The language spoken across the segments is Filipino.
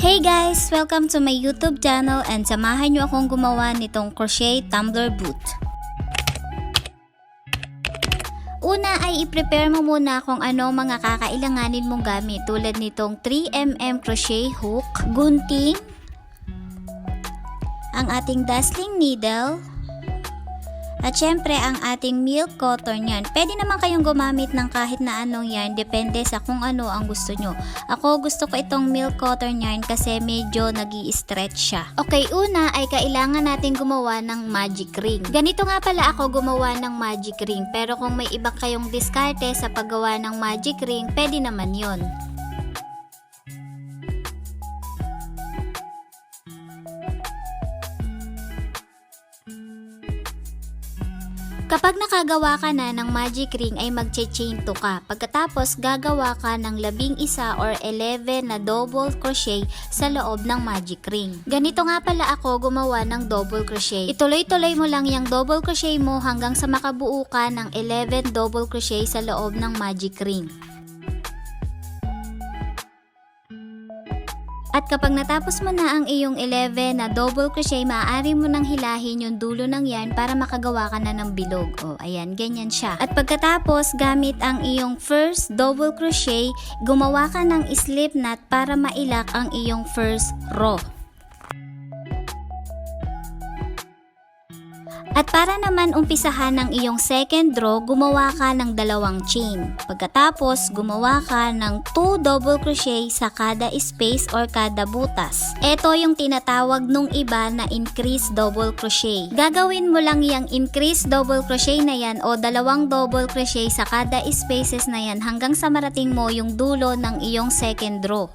Hey guys! Welcome to my YouTube channel and samahan nyo akong gumawa nitong crochet tumbler boot. Una ay i-prepare mo muna kung ano mga kakailanganin mong gamit tulad nitong 3mm crochet hook, gunting, ang ating dustling needle, at syempre, ang ating milk cotton yan. Pwede naman kayong gumamit ng kahit na anong yan. Depende sa kung ano ang gusto nyo. Ako gusto ko itong milk cotton yarn kasi medyo nag stretch siya. Okay, una ay kailangan natin gumawa ng magic ring. Ganito nga pala ako gumawa ng magic ring. Pero kung may iba kayong diskarte sa paggawa ng magic ring, pwede naman yon. Kapag nakagawa ka na ng magic ring ay magche-chain to ka. Pagkatapos gagawa ka ng labing isa or 11 na double crochet sa loob ng magic ring. Ganito nga pala ako gumawa ng double crochet. Ituloy-tuloy mo lang yung double crochet mo hanggang sa makabuo ka ng 11 double crochet sa loob ng magic ring. At kapag natapos mo na ang iyong 11 na double crochet, maaari mo nang hilahin yung dulo ng yarn para makagawa ka na ng bilog. O, ayan, ganyan siya. At pagkatapos, gamit ang iyong first double crochet, gumawa ka ng slip knot para mailak ang iyong first row. At para naman umpisahan ng iyong second row, gumawa ka ng dalawang chain. Pagkatapos, gumawa ka ng 2 double crochet sa kada space or kada butas. Ito yung tinatawag nung iba na increase double crochet. Gagawin mo lang yung increase double crochet na yan o dalawang double crochet sa kada spaces na yan hanggang sa marating mo yung dulo ng iyong second row.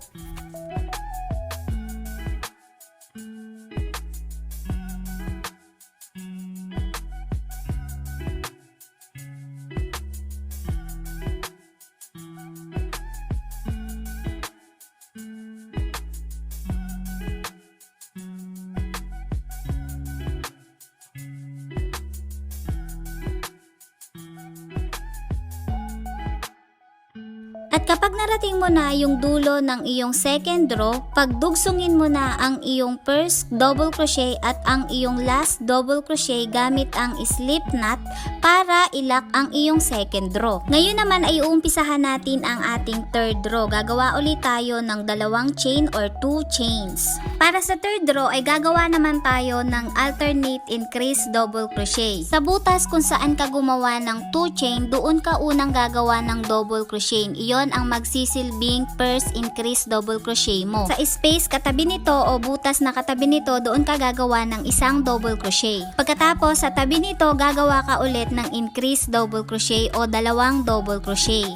Kapag narating mo na yung dulo ng iyong second row, pagdugsungin mo na ang iyong first double crochet at ang iyong last double crochet gamit ang slip knot para ilak ang iyong second row. Ngayon naman ay uumpisahan natin ang ating third row. Gagawa ulit tayo ng dalawang chain or two chains. Para sa third row ay gagawa naman tayo ng alternate increase double crochet. Sa butas kung saan ka gumawa ng two chain, doon ka unang gagawa ng double crochet. Iyon ang magsisilbing first increase double crochet mo. Sa space katabi nito o butas na katabi nito, doon ka gagawa ng isang double crochet. Pagkatapos sa tabi nito, gagawa ka ulit ng increase double crochet o dalawang double crochet.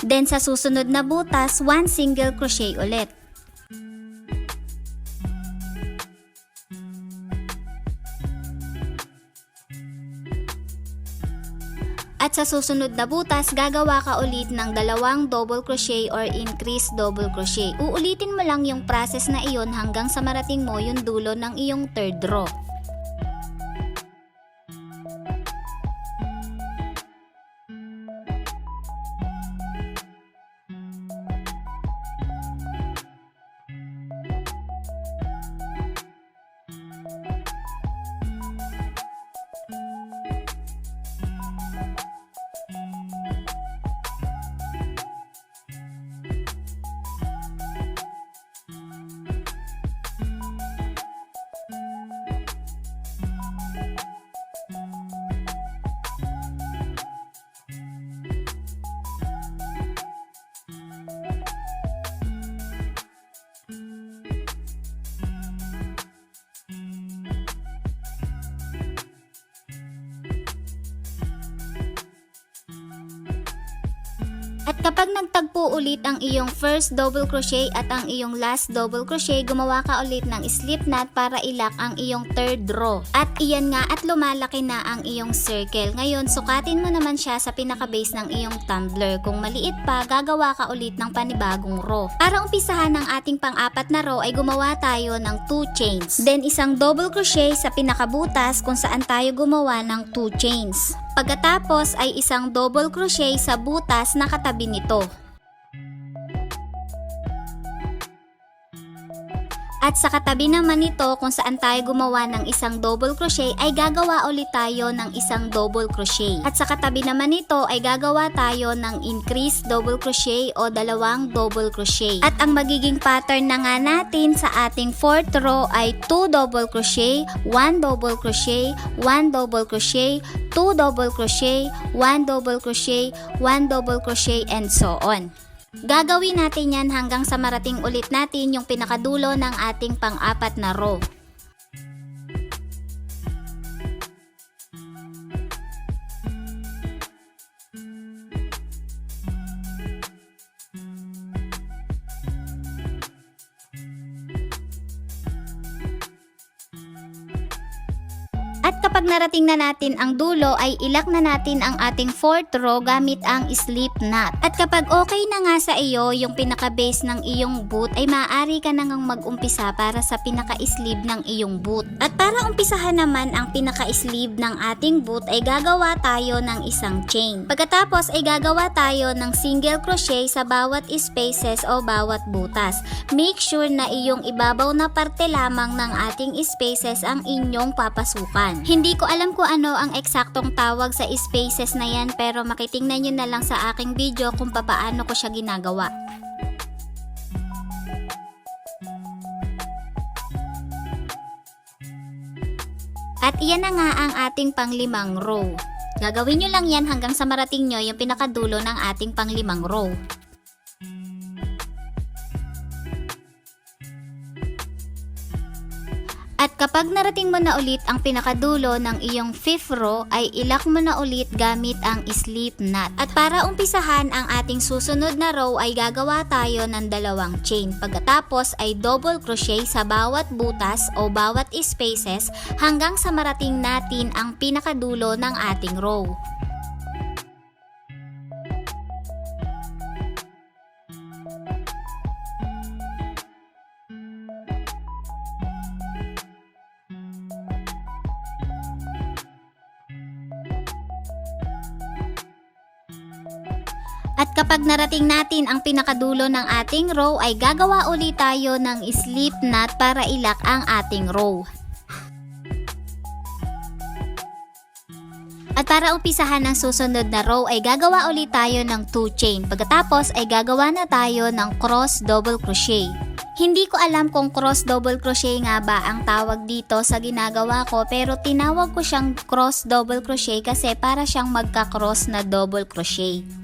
Then sa susunod na butas, one single crochet ulit. Sa susunod na butas, gagawa ka ulit ng dalawang double crochet or increase double crochet. Uulitin mo lang yung process na iyon hanggang sa marating mo yung dulo ng iyong third row. Kapag nagtagpo ulit ang iyong first double crochet at ang iyong last double crochet, gumawa ka ulit ng slip knot para ilak ang iyong third row. At iyan nga at lumalaki na ang iyong circle. Ngayon, sukatin mo naman siya sa pinaka-base ng iyong tumbler. Kung maliit pa, gagawa ka ulit ng panibagong row. Para umpisahan ng ating pang-apat na row ay gumawa tayo ng 2 chains. Then isang double crochet sa pinakabutas kung saan tayo gumawa ng 2 chains. Pagkatapos ay isang double crochet sa butas na katabi nito. At sa katabi naman nito kung saan tayo gumawa ng isang double crochet ay gagawa ulit tayo ng isang double crochet. At sa katabi naman nito ay gagawa tayo ng increase double crochet o dalawang double crochet. At ang magiging pattern na nga natin sa ating fourth row ay 2 double crochet, 1 double crochet, 1 double crochet, 2 double crochet, 1 double crochet, 1 double crochet and so on. Gagawin natin yan hanggang sa marating ulit natin yung pinakadulo ng ating pang-apat na row. At kapag narating na natin ang dulo ay ilak na natin ang ating fourth row gamit ang slip knot. At kapag okay na nga sa iyo yung pinaka-base ng iyong boot ay maaari ka na ngang mag-umpisa para sa pinaka-sleeve ng iyong boot. At para umpisahan naman ang pinaka-sleeve ng ating boot ay gagawa tayo ng isang chain. Pagkatapos ay gagawa tayo ng single crochet sa bawat spaces o bawat butas. Make sure na iyong ibabaw na parte lamang ng ating spaces ang inyong papasukan. Hindi ko alam kung ano ang eksaktong tawag sa spaces na yan pero makitingnan nyo na lang sa aking video kung papaano ko siya ginagawa. At iyan na nga ang ating panglimang row. Gagawin nyo lang yan hanggang sa marating nyo yung pinakadulo ng ating panglimang row. Kapag narating mo na ulit ang pinakadulo ng iyong fifth row ay ilak mo na ulit gamit ang slip knot. At para umpisahan ang ating susunod na row ay gagawa tayo ng dalawang chain. Pagkatapos ay double crochet sa bawat butas o bawat spaces hanggang sa marating natin ang pinakadulo ng ating row. At kapag narating natin ang pinakadulo ng ating row ay gagawa ulit tayo ng slip knot para ilak ang ating row. At para umpisahan ang susunod na row ay gagawa ulit tayo ng 2 chain. Pagkatapos ay gagawa na tayo ng cross double crochet. Hindi ko alam kung cross double crochet nga ba ang tawag dito sa ginagawa ko pero tinawag ko siyang cross double crochet kasi para siyang magka-cross na double crochet.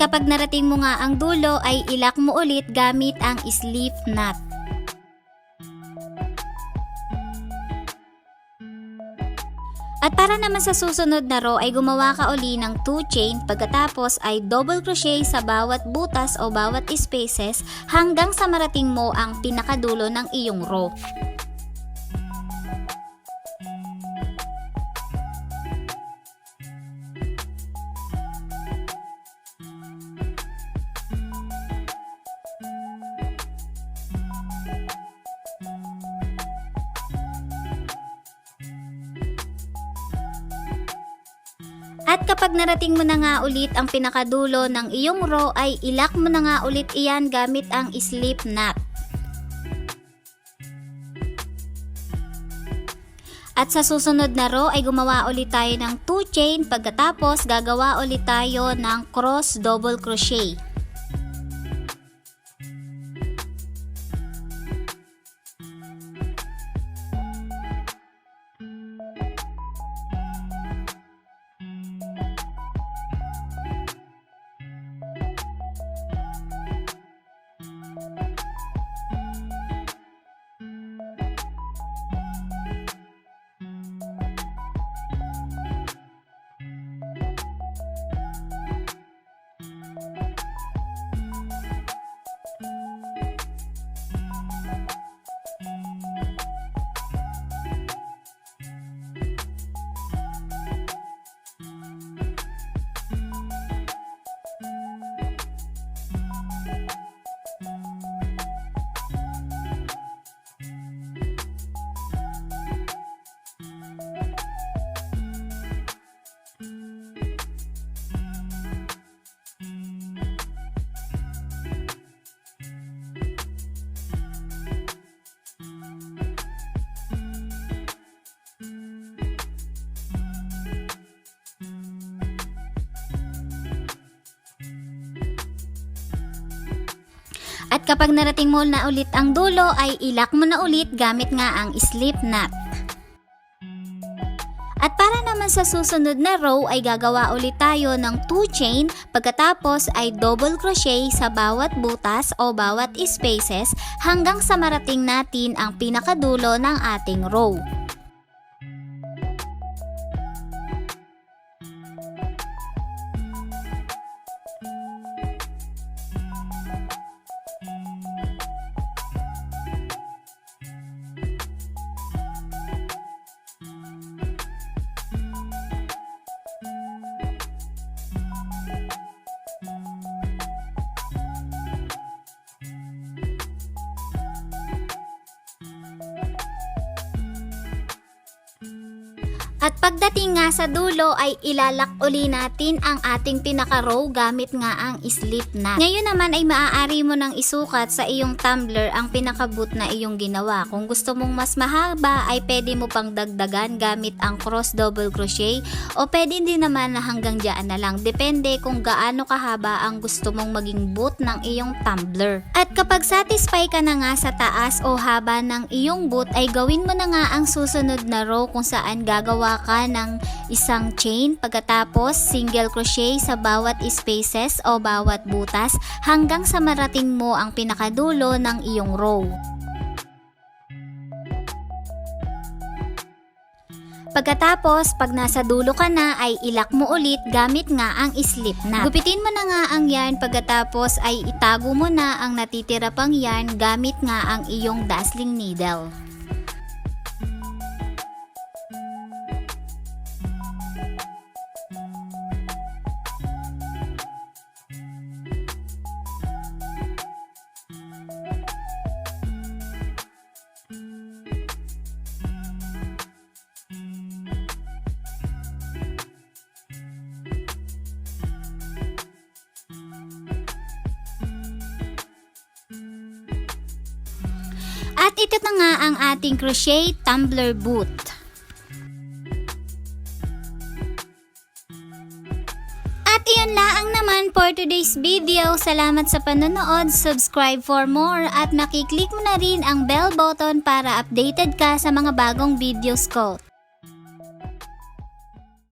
Kapag narating mo nga ang dulo ay ilak mo ulit gamit ang slip knot. At para naman sa susunod na row ay gumawa ka uli ng 2 chain pagkatapos ay double crochet sa bawat butas o bawat spaces hanggang sa marating mo ang pinakadulo ng iyong row. Kapag narating mo na nga ulit ang pinakadulo ng iyong row ay ilak mo na nga ulit iyan gamit ang slip knot. At sa susunod na row ay gumawa ulit tayo ng 2 chain pagkatapos gagawa ulit tayo ng cross double crochet. Kapag narating mo na ulit ang dulo ay ilak mo na ulit gamit nga ang slip knot. At para naman sa susunod na row ay gagawa ulit tayo ng 2 chain pagkatapos ay double crochet sa bawat butas o bawat spaces hanggang sa marating natin ang pinakadulo ng ating row. At pagdating nga sa dulo ay ilalak uli natin ang ating pinaka-row gamit nga ang slip knot. Ngayon naman ay maaari mo nang isukat sa iyong tumbler ang pinaka-boot na iyong ginawa. Kung gusto mong mas mahaba ay pwede mo pang dagdagan gamit ang cross double crochet o pwede din naman na hanggang dyan na lang. Depende kung gaano kahaba ang gusto mong maging boot ng iyong tumbler. At kapag satisfy ka na nga sa taas o haba ng iyong boot ay gawin mo na nga ang susunod na row kung saan gagawa ka ng isang chain pagkatapos single crochet sa bawat spaces o bawat butas hanggang sa marating mo ang pinakadulo ng iyong row. Pagkatapos, pag nasa dulo ka na ay ilak mo ulit gamit nga ang slip knot. Gupitin mo na nga ang yarn pagkatapos ay itago mo na ang natitira pang yarn gamit nga ang iyong dazzling needle. At ito na nga ang ating crochet tumbler boot. At iyon laang naman for today's video. Salamat sa panonood, subscribe for more at makiklik mo na rin ang bell button para updated ka sa mga bagong videos ko.